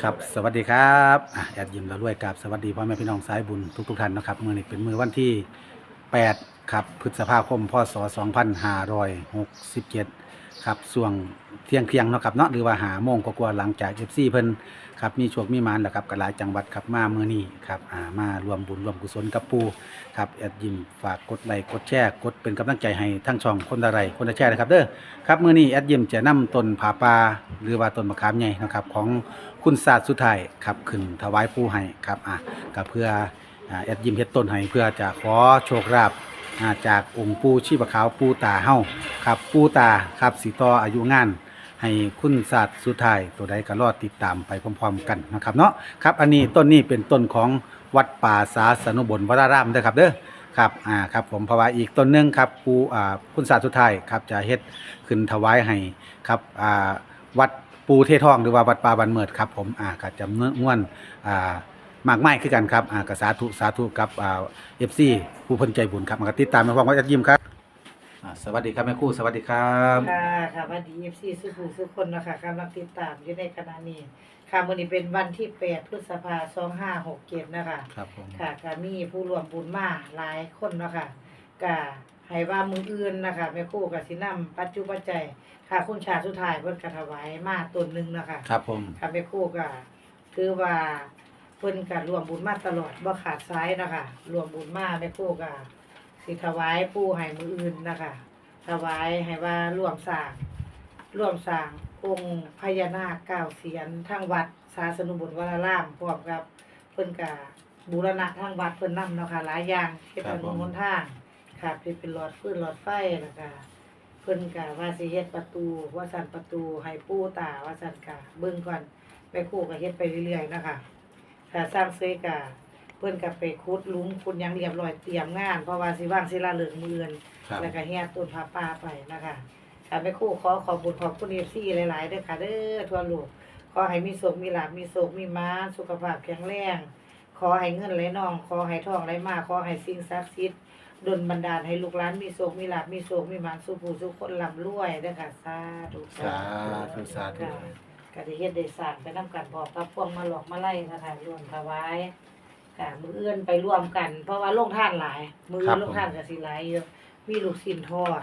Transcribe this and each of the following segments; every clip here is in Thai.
สี่สี่ครับสวัสดีครับอะแอดยิมเราด้วยกับสวัสดีพ่อแม่พี่น้องสายบุญทุกทุกๆท่านนะครับมือนี้เป็นมือวันที่ 8 ครับพฤษภาคมพศ2567ครับส่วงเที่ยงเที่ยงๆเนาะครับเนาะหรือว่าหาโมงกว่าๆหลังจาก FC เพิ่นครับมีโชคมีหมานแล้วครับกหลายจังหวัดครับมามื้อนี้ครับอ่ามารวมบุญรวมกุศลกับปูครับแอดยิมฝากกดไลค์กดแชร์กดเป็นกำลังใจให้ทั้งช่องคนละไรคนละแชร์นะครับเด้อครับมื้อนี้แอดยิมจะนำต้นผาป่าหรือว่าต้นมะขามใหญ่นะครับของ คุณศาสตร์สุดท้ายครับขึ้นถวายผู้ให้ครับอะก็เพื่ออแอดยิมเฮ็ดต้นให้เพื่อจะขอโชคลาภจากองค์ปู่ชีพขาวปู่ตาเฮาครับปู่ตาครับสิต่ออายุงาน ให้คุณศาสตร์สุดท้ายตัวใดก็รอดติดตามไปพร้อมๆกันนะครับเนาะครับอันนี้ต้นนี้เป็นต้นของวัดป่าสาสนุบลวรารามเด้อครับเด้อครับอ่าครับผมเพราะว่าอีกต้นหนึงครับปูอ่าคุณศาสตร์สุดท้ายครับจะเฮ็ดขึ้นถวายให้ครับอ่าวัด ปูเททองหรือว่าวัดป่าบันเมิดครับผมอ่าก็จำนวนม่วนอ่ามากไม้คือกันครับอ่ากสาธุสาธุกับอ่าเอฟซีผู้เพิ่นใจบุญครับมาก็ติดตามมาฟังว่าจะยิ้มครับอ่าสวัสดีครับแม่ครู่สวัสดีครับค่ะค่ะวันดีเอฟซีสุขุสุขคนนะคะกำลังติดตามอยู่ในขณะนี้ ค่ะวันนี้เป็นวันที่แปดพฤษภาสองห้าหกเจ็ดนะคะ ครับผม ค่ะก็มีผู้รวมบุญมาหลายคนเนาะคะก็ ให้ว่ามืออื่นนะคะแม่ครู่กับสินำปัจจุบันใจยค่ะคุณชาติสุดท้ายเพิ่นกระถวายมาตนหนึ่งนะคะครับผม ค่ะแม่ครู่ก็คือว่าเพิ่นก็รวมบุญมาตลอดบ่ขาดสายนะคะรวมบุญมาแม่ครู่ก็สิถวายปู่ให้มืออื่นนะคะถวายให้ว่าร่วมสร้างร่วมสร้างองค์พญานาคเก้าเสียนทั้งวัดศาสนุบุญวรารามพร้อมกับเพิ่นกะบูรณะทั้งวัดเพิ่นนำเนาะค่ะหลายอย่างเฮ็ดถนนหนทาง ค่ะที่เป็นหลอดฟืนหลอดไฟแล้วก็เพิ่นกะว่าสิเฮ็ดประตูว่าสั่นประตูให้ปู่ตาว่าสั่นกะเบิ่งก่อนไปครู่ก็เฮ็ดไปเรื่อยๆนะคะถ้าสร้างเสร็จกะเพิ่นก็ไปขุดหลุมขุดหยังเรียบร้อยเตรียมงาน เพราะว่าสิวางศิลาฤกษ์มื้ออื่นครับแล้วก็แห่ต้นผาป่าไปนะคะค่ะแม่ครู่ขอขอบคุณขอบคุณเอฟซีหลายๆเด้อค่ะเด้อทั่วโลกขอให้มีโศกมีลาภมีโศกมีมาสุขภาพแข็งแรง ขอให้เงินไหลน่อง ขอให้ทองไหลมาขอให้สิ่งศักดิ์สิทธิ์ ดลบันดาลให้ลูกหลานมีโศกมีลาภมีโศกมีหมานสุขผู้สุขคนร่ำรวยเด้อค่ะสาธุสาธุสาธุค่ะก็ได้เฮ็ดได้สร้างไปนํกันบอกกับพวงมาหลอกมาไล่นะคะร่วมถวายค่ะมืออื่นไปร่วมกัน เพราะว่าลงท่านหลาย มืออื่นลงท่านก็สิหลายเยอะมีลูกชิ้นทอด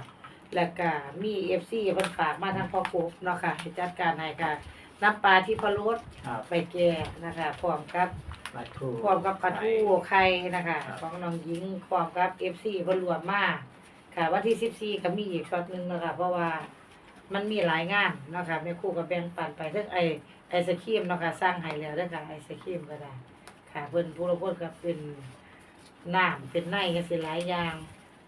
แล้วก็มีเอฟซีเพิ่นฝากมาทางพ่อกุ๊กเนาะค่ะให้จัดการให้ค่ะน้ำปลาที่พะโล้ครับไปแก่นะคะพร้อมกับป ลาทูพร้อมกับปลาทูไข่นะคะครับของน้องหญิงพร้อมกับเอฟซีเพิ่นรวมมาค่ะวันที่สิบสี่ก็มีอีกช็อตหนึงเนาะคะเพราะว่ามันมีหลายงานเนาะค่ะแม่ครู่ก็แบ่งปันไปเทั้งไอไอศครีมเนาะค่ะสร้างให้แล้วเด้อค่ะไอศครีมก็ได้ ค่ะเพิ่นผู้ละคนก็เป็นน้ำเป็นในก็สิหลายอย่าง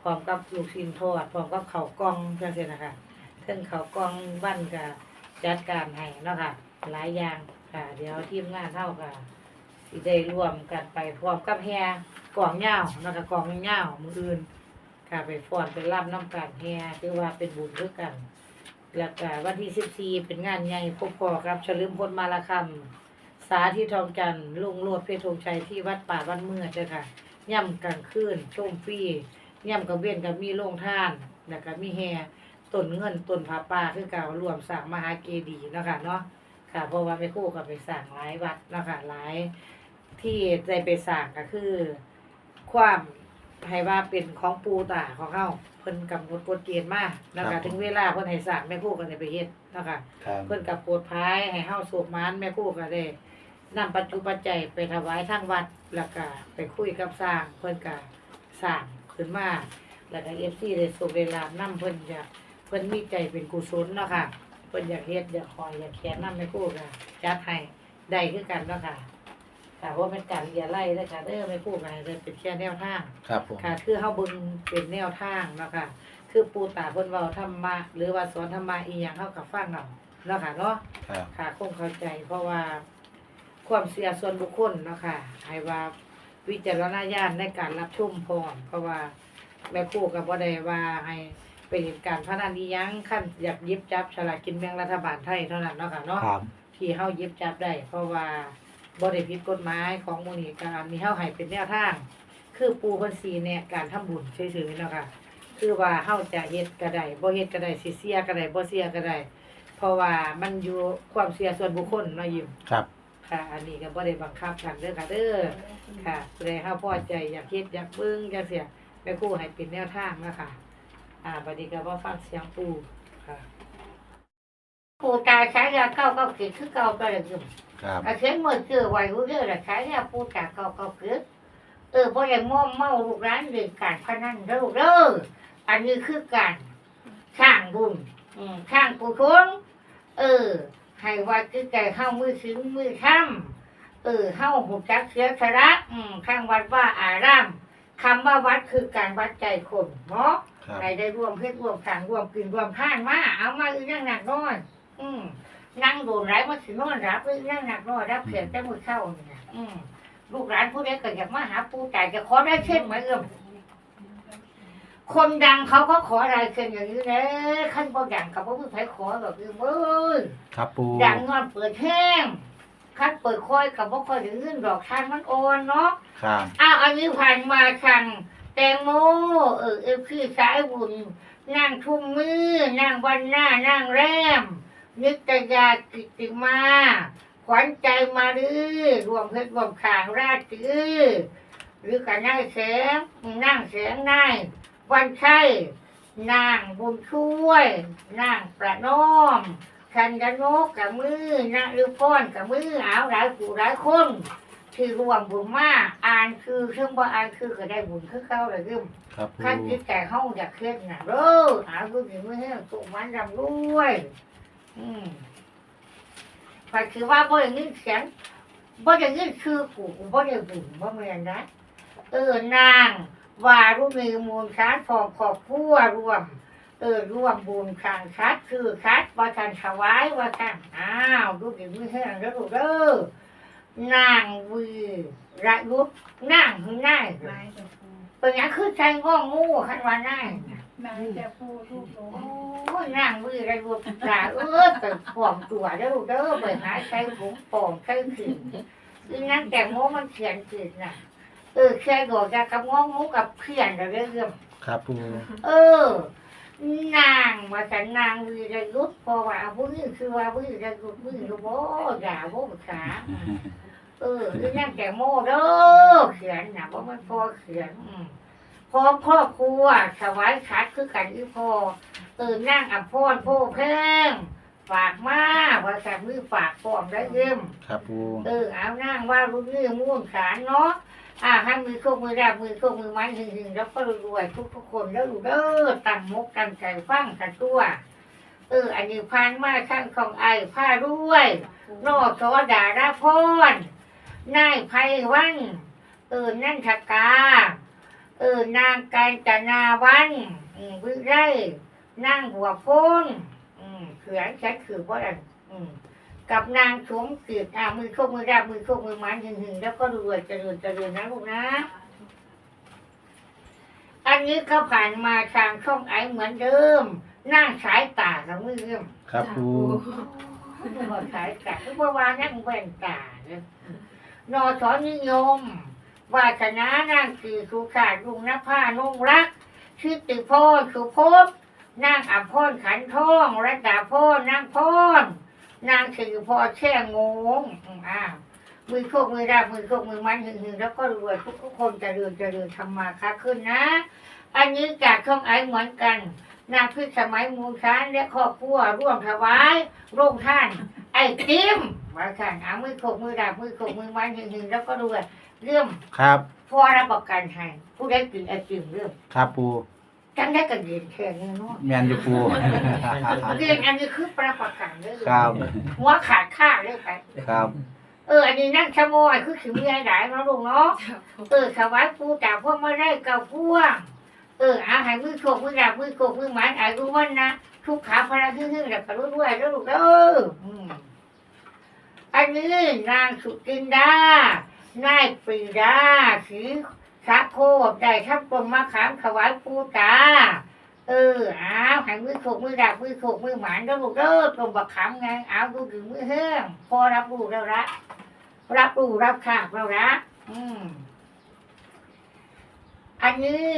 พร้อมกับลูกชิ้นทอดพร้อมกับข้าวกล้องจังซี่นะคะเทิงข้าวกล้องบ้านก็จัดการให้เนาะค่ะหลายอย่างค่ะ เดี๋ยวทีมงานเฮาก็ สิได้รวมกันไปพร้อมกับแฮกล่องเหย้าเนาะค่ะกล่องเหย้ามืออื่นค่ะไปฟ้อนไปรับน้ำกันแฮถือว่าเป็นบุญคือกัน แล้วก็วันที่14เป็นงานใหญ่พบพอกับเฉลิมพลมาลาคำสาธิตทองจันทร์ลุงโลดเพชรธงชัยที่วัดป่าบ้านเมื่อเด้อค่ะย่ำกลางคืนชมฟรีย่ำกับเวียนกับมีโรงท่านแล้วก็มีแห่ต้นเงินต้นผาป่าคือเก่ารวมสร้างมหาเจดีย์นะคะเนาะค่ะเพราะว่าแม่คู่ก็ไปสร้างหลายวัดนะคะหลาย ที่ได้ไปสร้างก็คือ ความให้ว่าเป็นของปูตาของเฮาเพิ่นกำหนดกฎเกณฑ์มาเนาะครัคะบถึงเวลาเพิ่นให้สร้างแม่ครู่ก็ได้ไปเฮ็ดเนาะค่ะครับเพิ่นกับโปรดพายให้เฮาโศกมานแม่ครู่ก็ได้นำปัจจุปัจจัยไปถวายทางวัดแล้วก็ไปคุยกับสร้างเพิ่นก็สร้างขึ้นมาแล้วก็ FC ได้สุขได้ลาบนำเพิ่นอยากเพิ่นมีใจเป็นกุศลเนาะค่ะเพิ่นอยากเฮ็ดอยากขออยากแขนนำแม่ครู่ก็จัดให้ได้คือกันเนาะค่ะ ค่ะเพราะว่าเป็นการเรียนไล่เด้อค่ะเด้อแม่ครู่ก็ให้เป็นแค่แนวทาง ครับผม ค่ะ คือเฮาเบิ่งเป็นแนวทางเนาะค่ะ คือปู่ตาเพิ่นเว้าธรรมะ หรือว่าสอนธรรมะอีหยังเฮาก็ฟังเอาเนาะค่ะเนาะ ครับ ค่ะคงเข้าใจเพราะว่าความเสียส่วนบุคคลเนาะค่ะให้ว่าวิจารณญาณในการรับชมพร้อมเพราะว่าแม่ครูก็บ่ได้ว่าให้เป็นเหตุการณ์พนันอีหยังขั้นอยากหยิบจับฉลากกินแบ่งรัฐบาลไทยเท่านั้นเนาะค่ะเนาะ ครับ ที่เฮาหยิบจับได้ เพราะว่า บ่ได้ผิดกฎหมายของมูลนิธิการมีเฮาให้เป็นแนวทาง คือปูเพิ่นสีแนะการทำบุญเฉยๆเนาะค่ะคือว่าเฮาจะเฮ็ดก็ได้บ่เฮ็ดก็ได้สิเสียก็ได้บ่เสียก็ได้เพราะว่ามันอยู่ความเสียส่วนบุคคลเนาะยิมครับ ค่ะ อันนี้ก็บ่ได้บังคับกันเด้อค่ะเด้อค่ะผู้ใดเฮาพอใจอยากเฮ็ดอยากเบิ่งจังซี่แม่ครูให้เป็นแนวทางนะคะอ่าบัดนี้ก็บ่ฟังเสียงปู่ค่ะปู่ตาใช้ยาเก้าเก้าเกิดคือเก้าก็เลยคือ ครับอาเขียนมือเกือไว้รู้เรื่องละใช้ยาปู่ตาเก้าเก้าเกิดเออบ่ได้ม่อมเมาลูกร้านเรื่องการพนันเด้อลูกเด้ออันนี้คือการสร้างบุญอืมสร้างกุศลเออ ให้วัดคือใจเข้ามือถึงมือค่ำเออเข้าหุบจักเสียสระอืมข้างวัดว่าอารามคำว่าวัดคือการวัดใจคนเนาะครับใครได้ร่วมเพศร่วมทางร่วมกินร่วมท่านมาเอามาอีกนั่งหนักน้อย อืม นั่งโดนไรมาสินอนรับอีกนั่งหนักน้อยรับเพียงแต่มือเข้าเนี่ยอืมลูกหลานผู้ใดก็อยากมาหาปู่จ่ายจะขอได้เช่นไหมเอิ่มคนดังเขาก็ขออะไรเช่นอย่างนี้นะขั้นบ่ดังกับพ่อผู้ใครขอแบบนี้เว้ยครับปูดังงอนเปิดแห้งคัดเปิดคอยกับพ่อคอยถึงเรื่องดอกทานมันอ่อนเนาะครับอ้าวอันนี้ผ่านมาทางแตงโมเออเอฟพี่สายบุญนั่งทุ่มมือนั่งวันหน้านั่งแรม นิตยากิติมาขวัญใจมาดื้อรวมเพชรรวมขางราชจื้อหรือกับนายแสงนั่งแสงนายวันชัยนางบุญช่วยนางประนอมชันยนกกับมือนางลือป้อนกับมือเอาหลายผู้หลายคนที่รวมบุญมาอ่านคือเครื่องบ่อ่านคือก็ได้บุญคือเก่าเลยยืมครับปูขั้นคิดแต่ห้องอยากเคลื่อนน่ะเด้อหาผู้หญิงไม่ให้สุมันรำด้วย อืมพอคือว่าบ่ได้ยินเสียงบ่ได้ยินชื่อกูกูบ่ได้บุญบ่แม่นนะเออนางว่ารู้มีมูลค้านฟองขอบครัวรวม เออร่วมบุญทางชัดคือชัดว่าทันถวายว่าทันอ้าวลูกหญิงไม่ให้เด้อลูกเด้อนางวีระยุทธนางหือนายนายจะพูดเป็นหยังคือใจง้องูขันว่านายน่ะนายจะพูดลูกหลงโอ้ ยนางวีระยุทธตาเออแต่ปลอมตัวเด้อเด้อไปหาใช้ผงปลอมใช้ขืนอีนั่นแต่โมมันเขียนขืนน่ะ เออแค่ดอกจากกับง้องูกับเพี้ยนเราเรื่องครับปูเออ นางว่าแต่นางวีระยุทธเพราะว่าผู้นี้คือว่าวีระยุทธ์วีระโบด่าโบขาเออคือนั่งแต่โมเด้อเขียนนะเพราะมันพอเขียนอืม พร้อมครอบครัวสวายชัดคือกันที่พอเออนั่งอับพรโพแพงฝากมาว่าแต่มือฝากฟอมได้เยี่ยมครับปูเออเอานั่งว่ารุ่นนี้ม่วงขานเนาะอ่าให้มือโคกมือแรกมือโคกมือไม้หึงๆแล้วก็รวยทุกทุกๆคนแล้วดูเด้อตั้งมกตั้งใจฟังกันตัวเอออันนี้พันมาข้างของไอ้ผ้ารวยนอกสวดาราพรนายไพวันเออนั่นทกา เออนางการจนาวันอืมวิไรนั่งหัวพ้นอืมเขือนฉันคือว่าอะไรอืมกับนางสมจิตอ่ามือโคกมือราบมือโคกมือไมันหึงๆแล้วก็รวยเจริญเจริญนะลูกนะ อันนี้ก็ผ่านมาทางช่องไอเหมือนเดิม นั่งสายตากับมือเดิมครับปูหมดสายตาทุกเมื่อวานนั่งแว่นตาเนี่ยนอสอนิยม วาสนานั่งคือสุขาดุงนภานุ่งรักชื่อติพรสุภพนั่งอัมพรขันทองรัตดาพรนั่งพรนางถือพอแช่งงอ้าวมือโคกมือราบมือโคกมือมันหึงๆแล้วก็รวยทุกทุกคนจะเริญเจริญทำมาค้าขึ้นนะ อันนี้จากช่องไอเหมือนกัน นางพิสมัยมูลชานและครอบครัวร่วมถวายโรงท่าน ไอติมมาขันเอามือโคกมือราบมือโคกมือมันหึงๆแล้วก็รวย เรื่องครับ พอรับประกันให้ผู้ได้กินไอติมเรื่องครับปูจังได้กันเรียนแค่นี้เนาะแมนอยู่ปูเรียนอันนี้คือประประกันเลยครับหัวขาดค่าเลยไปครับเอออันนี้นั่งชะโมยคือขิมยายหลายมาลูกเนาะเออถวายปูจากพวกมาได้เก่าพวงเอออาหารมือโชคมือดาบมือโกกมือหมันอายุวันนะทุกขาพลังขึ้นขึ้นแบบกระรุ่ด้วยแล้วลูกเด้ออืมอันนี้นางสุจินดา นายปรีดาสีสะโคบได้ทับกลมมะขามถวายปูตา เอออ้าวหายมือโขกมือดาบมือโขกมือหมันแล้วลูกเด้อกลมบักขามไงอ้าวดูถึงมือแห้งพอรับรู้แล้วละรับรู้รับข่าวเราละอืมอันนี้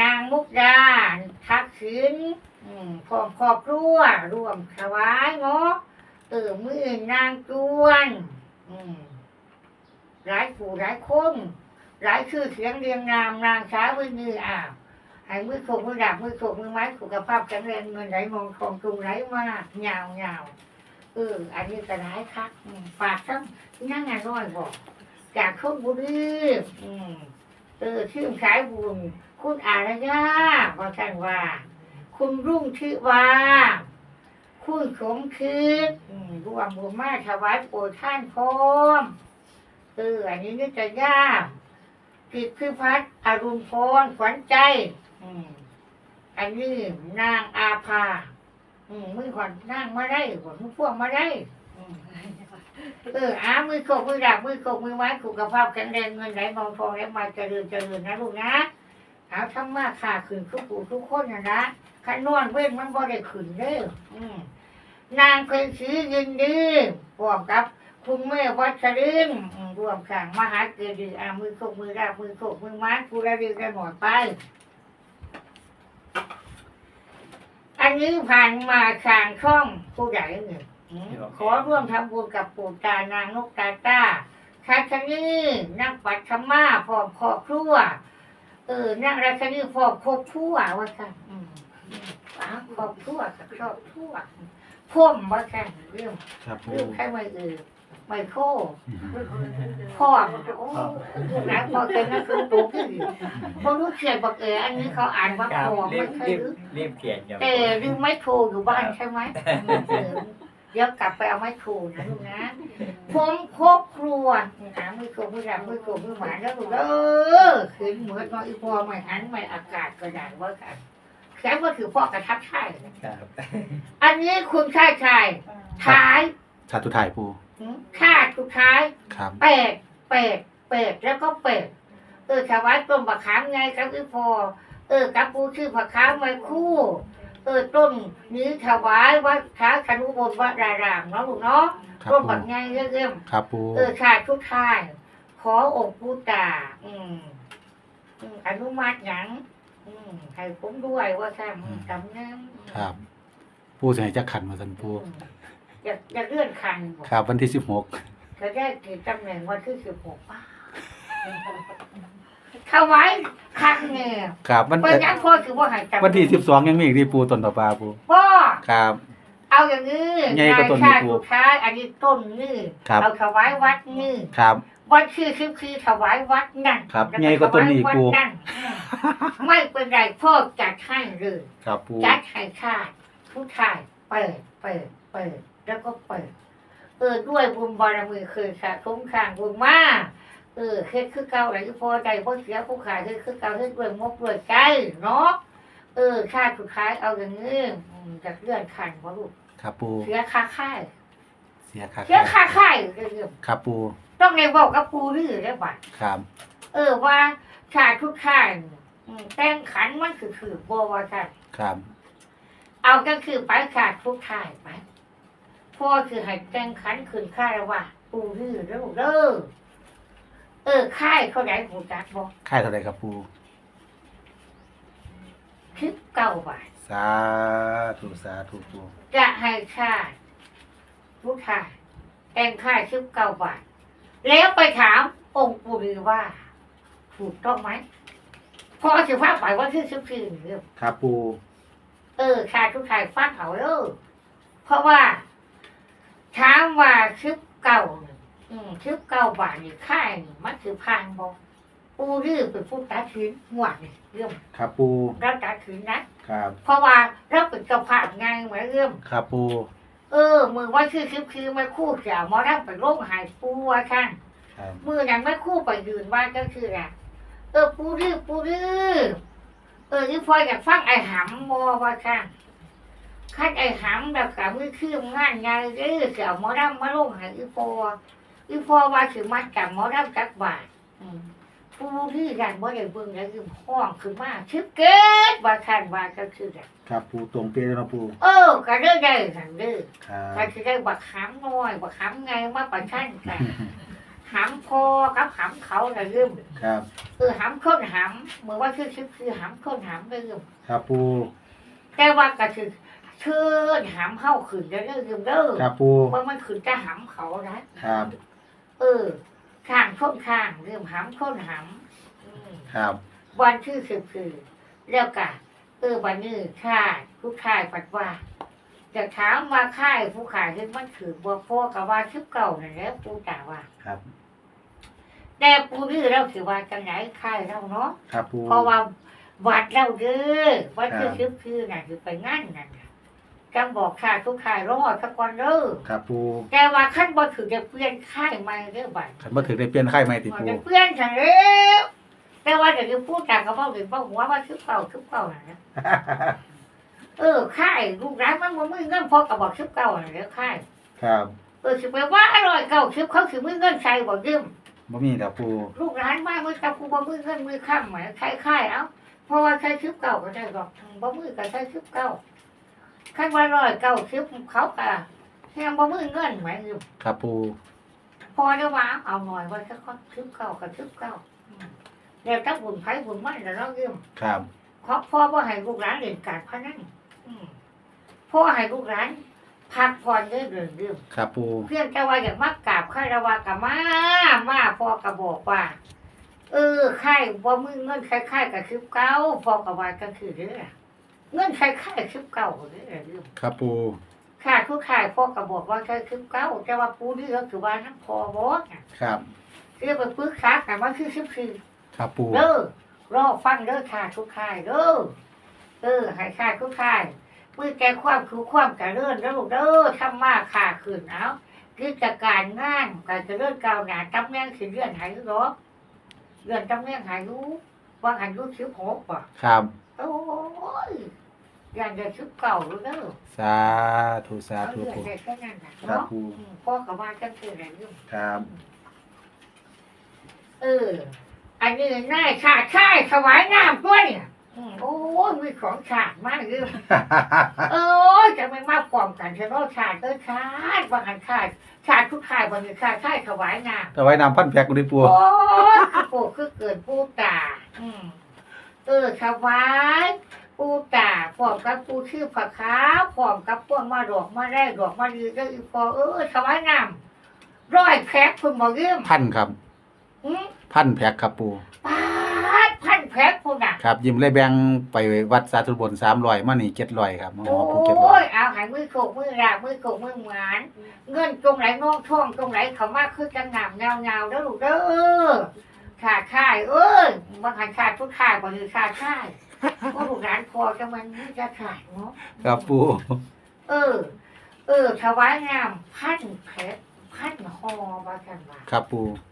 นางมุกดาทักษิณอืมพร้อมครอบครัวร่วมถวายเนาะเออมือนางจวน อืม หลายผู้หลายคนหลายชื่อเสียงเรียงนามนางสาวมือนืออ่าวให้มือโขกมือดับมือโขกมือไม้สุขภาพแข็งแรงเงินไหลมองทองจุงไหลมากเงาเงาเอออันนี้ก็ร้ายคักฝากทั้งนั่งงานน้อยบอกจากชลบุรีอืมเออชื่อสายบุญคุณอารยาว่าท่านว่า คุณรุ่งชื่อว่าคุณสมคิดรวมบุญมาถวายโปรดท่านพร้อม เอออันนี้นึกจะยากกิจพิพัฒน์อรุณพรขวัญใจ อืมอันนี้นางอาภา อืมมือขวัญนางมาได้ขวัญมือพวงมาได้อืมเอออามือโกกมือดักมือโกกมือไม้สุขภาพแข็งแรงเงินไหลมองทองแล้วมาเจริญเจริญนะลูกนะเอาทำมาขาขึ้นทุกผู้ทุกคนนะนะขันนอนเว้นมันบ่ได้ขึ้นเด้ออืมนางเคยซื้อยินดีรวมกับ คุณแม่วัชรินทร์อืมรวมข้างมหาเกดีอามือโกกมือดักมือโกกมือไม้ผู้ระลึกได้หมดไป อันนี้ผ่านมาทางช่องผู้ใหญ่หนึ่งอืมขอร่วมทำบุญกับปู่ตานางนกตาต้าชาชนีนักปัตรมาพร้อมครอบครัว เออนักราชนีพร้อมครอบครัวว่ากันอืมอืมอ้าวครอบครัวกับครอบครัวพ่มว่ากันเรื่องครับปูเรื่องใครไม่เออ ไม่โคพ่อมโอ้หลายพอเกินนั่นคือตัวขึ้นพอรู้เขียนบอกเอออันนี้เขาอ่านว่าครับพ่อรีไม่บเคยรีบรู้รีบเขียนครับเออลืมไม่โทรอยู่บ้านใช่ไหมเออเดี๋ยวกลับไปเอาไม้โทรนะลูกนะผมครอบครัวหามือโกมือดำมือโกมือหมาแล้วลูกเออขึ้นเหมือนน้อยอีพอไม่หันไม่อากาศก็ได้ว่ากันแค่ว่าถือพ่อกระทับใช่ครับอันนี้คุณชายชายท้ายชาตุไทายปู หืมชาติสุดท้ายครับเป็ดเป็ดเป็ดแล้วก็เป็ดเออถวายต้นบักขามไงครับอีพอเออกับปูชื่อผักขามไว้คู่ เออต้นนี้ถวายวัดท้าคนุบนวัดรารามเนาะลูกเนาะครับต้นปูบักไงเรื่อยๆครับปูเออชาติทุกทายขอองค์ผู้ตาอืมอืมอนุมัติหยังอืมให้ผมด้วยว่าค่ะอืมกำน้ำครับ ปูจะให้จักขันมาสันปู อืม อยากอยากเลื่อนคันบอกครับวันที่สิบหกจะได้กี่ตำแหน่งวันที่สิบหกป้าถวายคันเนี่ยครับวันเป็นยังพ่อคือว่าใหายจำวันที่สิบสองยังมีอีกที่ปูต้นปลาปลาปูพ่อครับ เอาอย่างนี้ใหญ่กว่าต้นชาตินี่ปู่สุดท้ายอันนี้ต้นนี่ครับเอาถวายวัดนี่ครับวันที่สิบคือถวายวัดนั่นครับแล้วใหญ่กว่าต้นนี่ถวายวัดปู่นั่นอืมไม่เป็นไรพ่อจัดให้เลยครับปูจัดให้ชาติผู้ชายเปิดเปิดเปิด แล้วก็เปิด เออด้วยบุญบารมีเคยสะสมข้างบุญมากเออเฮ็ดคือเก่าไหนพอใจพอเสียผู้ขายเฮ็ดคือเก่าเฮ็ดด้วยมกด้วยใจเนาะเออชาติสุดท้ายเอาอย่างนี้อืมจากเลื่อนขันวะลูกครับปูเสียค่าค่ายเสียค่าเสียค่าค่ายเรื่องครับปูต้องในบอกกับปูรื้อได้บ่ะครับ เออว่าชาติทุกชาติอืมแต่งขันมันคือคือบัวว่าชาติครับ เอาก็คือไปชาติทุกชาติไป พ่อคือให้แต่งขันคืนค่าแล้วว่าปูรื้อเด้อเด้อเออค่ายเขาได้หูจักบอกค่ายเท่าไหรครับปูคิดเก่าบาทสาธุสาธุปูจะให้ชาติทุกชาติแต่งค่ายคิดเก่าบาทแล้วไปถามองค์ปู่ฤาว่า ถูกต้องไหมพ่อสิฟ้าไปว่าที่สิบสี่เรื่องครับปูเออชายทุกชายฟังเขาเด้อเพราะว่า ถามว่าชึบเก่าเนี่ยอืมชึบเก่าบาทนี่ค่ายนี่มันคือพานบอกปูรื้อเป็นผู้ตัดสินหวดนี่เรื่องครับปูรับตัดสินนะครับเพราะว่าเราเป็นเจ้าภาพไงานเหมือนเรื่องครับปูเออ มือว่าชื่อคลิปคือไม่คู่เสียหมอรับไปโรงหายปูว่าท่านครับมือนั้นไม่คู่ไปยืนว่าก็คืออะเออปูรื้อปูรื้อเออที่พออยากฟังไอ้หำมอว่าท่าน คัดไอ้หำแบบกับมือคืองานไงเออเสียหมอรับมาโรงหายอีพออีพอว่าถือมัดกับหมอรับจักบาทอืมปูรื้อกันบ่ได้เบิ่งแล้วคือห้องคือมาชิบเกิดว่าท่านว่าก็คืออะครับปูตรงเป๊ะแล้วนะปูเออก็เรื่องได้สั่งเด้อครับก็จะได้บักขามน้อยบักขามไงมาประชันกันหหำพอกับหำเขาน่ะลืมครับเออหำค้นหำเมื่อว่าคือคือคือหำค้นหำลืมครับปูแต่ว่าก็คือ เชิญหำเข้าขึ้นเด้อลืมเด้อครับปูว่ามันขึ้นจะหำเขานะครับ เออข้างค้นข้างลืมหำค้นหำอืมครับวันที่สิบคือแล้วก็เออวันนี้ค่ายผู้ค่ายปัดว่าจะถามว่าค่ายผู้ขายที่มันถือบัวพ่อกับว่าชิบเก่านั่นแหละปูจ่าว่าครับแต่ปูนี่เราถือว่าจังไหนค่ายเราเนาะครับปูเพราะว่าวัดเราเด้อวัดคือครับชิบคือน่ะคือไปงั้นนั่นน่ะ จังบอกค่ายทุกค่ายรอดสักวันเด้อครับปูแต่ว่าขั้นบ่ถือจะเปลี่ยนค่ายใหม่เด้อบัดขันบ่ถึงได้เปลี่ยนค่ายใหม่ติมันปูจะเปลี่ยนฉันแล้วแต่ว่าเดี๋ยวจะพูดจากกับพ่อหรือพ่อหัวว่าชิบเก่าชิบเก่าน่ะนะเออค่ายลูกร้านมันบ่มือเงินพอกับบอกชิบเก่าน่ะเด้อค่ายครับเออสิไปว่าอร่อยเก่าชิบเขาสิมือเงินใส่บ่ยืมบ่มีดอกปูลูกร้านมามือกับกูบ่มือเงินมือข้ามหมายใช้ค่ายเอ้าเพราะว่าใช้ชิบเก่าก็ได้ดอกบ่มือก็ใช้ชิบเก่า ขั้นว่าอร่อยเก่าชิบเขาก็แฮมบ่มือเงินหมายยืมครับปูพอได้ว่าเอาหน่อยว่าสักคนชิบเก่ากับชิบเก่าอืมเดี๋ยวถ้าบุญไผบุญมันแล้วเนาะยืมครับเพราะพ่อว่าให้ลูกหลานเรียนการพนันอืมพ่อให้ลูกหลานพักผ่อนเรื่องเรื่องเรื่องครับปูเพื่อนจะว่าอย่างมากกราบข้าราวากับมามาพ่อก็บอกว่า เออค่ายว่ามึงเงินค่ายค่ายกับชิบเก้าพ่อกับว่าก็คือเรื่อง เงินค่ายค่ายชิบเก้าเรื่องเรื่องครับปูค่าทุกค่ายพ่อก็บอกว่าค่ายชิบเก้าแต่ว่าปูนี่ก็คือว่าน้ำพอบอกน่ะครับเรียกไปปรึกษากันว่าคือชิบสี่ครับปูเด้อรอฟังเด้อค่ะทุกค่ายเด้อเออให้ค่ายทุกค่ายมือแกความคือความกระเลื่อนแล้วลูกเด้อทำมาค่าขึ้นเอากิจการงานการจะเลื่อนก้าวหน้าตำแหน่งสิเลื่อนหายหรอเลื่อนตำแหน่งหายรู้ว่าหันรู้ชิบหกป่ะครับโอ้ย อย่างจะชิบเก่าลูกเด้อสาธุสาเอาธุเลื่อนปูได้แค่นั้นนะครับเนาะปูอืมพ่อกับว่าจังคืออะไรอยู่ครับเออ อันนี้นายชาติชายถวายน้ำด้วยเนี่ยอืมโอ้ยมีของชาติมากเลย เออจะไม่มาพร้อมกันใช่ไหมชาติเออชาติบางอันชาติชาติทุกชายบางอันชาติชายถวายน้ำเอาไว้น้ำพันแพ็กกูดิปูโอ้ยคือปู่คือเกิดปู่ตาอืมเออถวาย ปู่ตาพร้อมกับปู่ชื่อผักขาวพร้อมกับพวกมาดอกมาได้ดอกมาดีก็อีพอเออถวายน้ำร้อยแพ็คคุณบอกเยี่ยมพันครับอืมพันแพ็กครับปูปาดพันแพ็คคุณอะครับ ยิ้มเลยแบ่งไปวัดสาธุบน300มานี่700ครับมาหอปูโอ้700ยเอาใหายมือโขกมือราบมือโขกมือหวาน เงินตรงไหนน้องท่องตรงไหนเขามากคือจังหนามเงาเงาๆเด้อลูกเด้อขาดข่ายเอ้ยบางขันขาดทุกข่ายบางทีขาดข่าย ก็ลูกหลานพอจะมันไม่จะขาดเนาะครับปูเออ เออถวายงามพันเพชรพันหอว่ากันว่าครับปูเ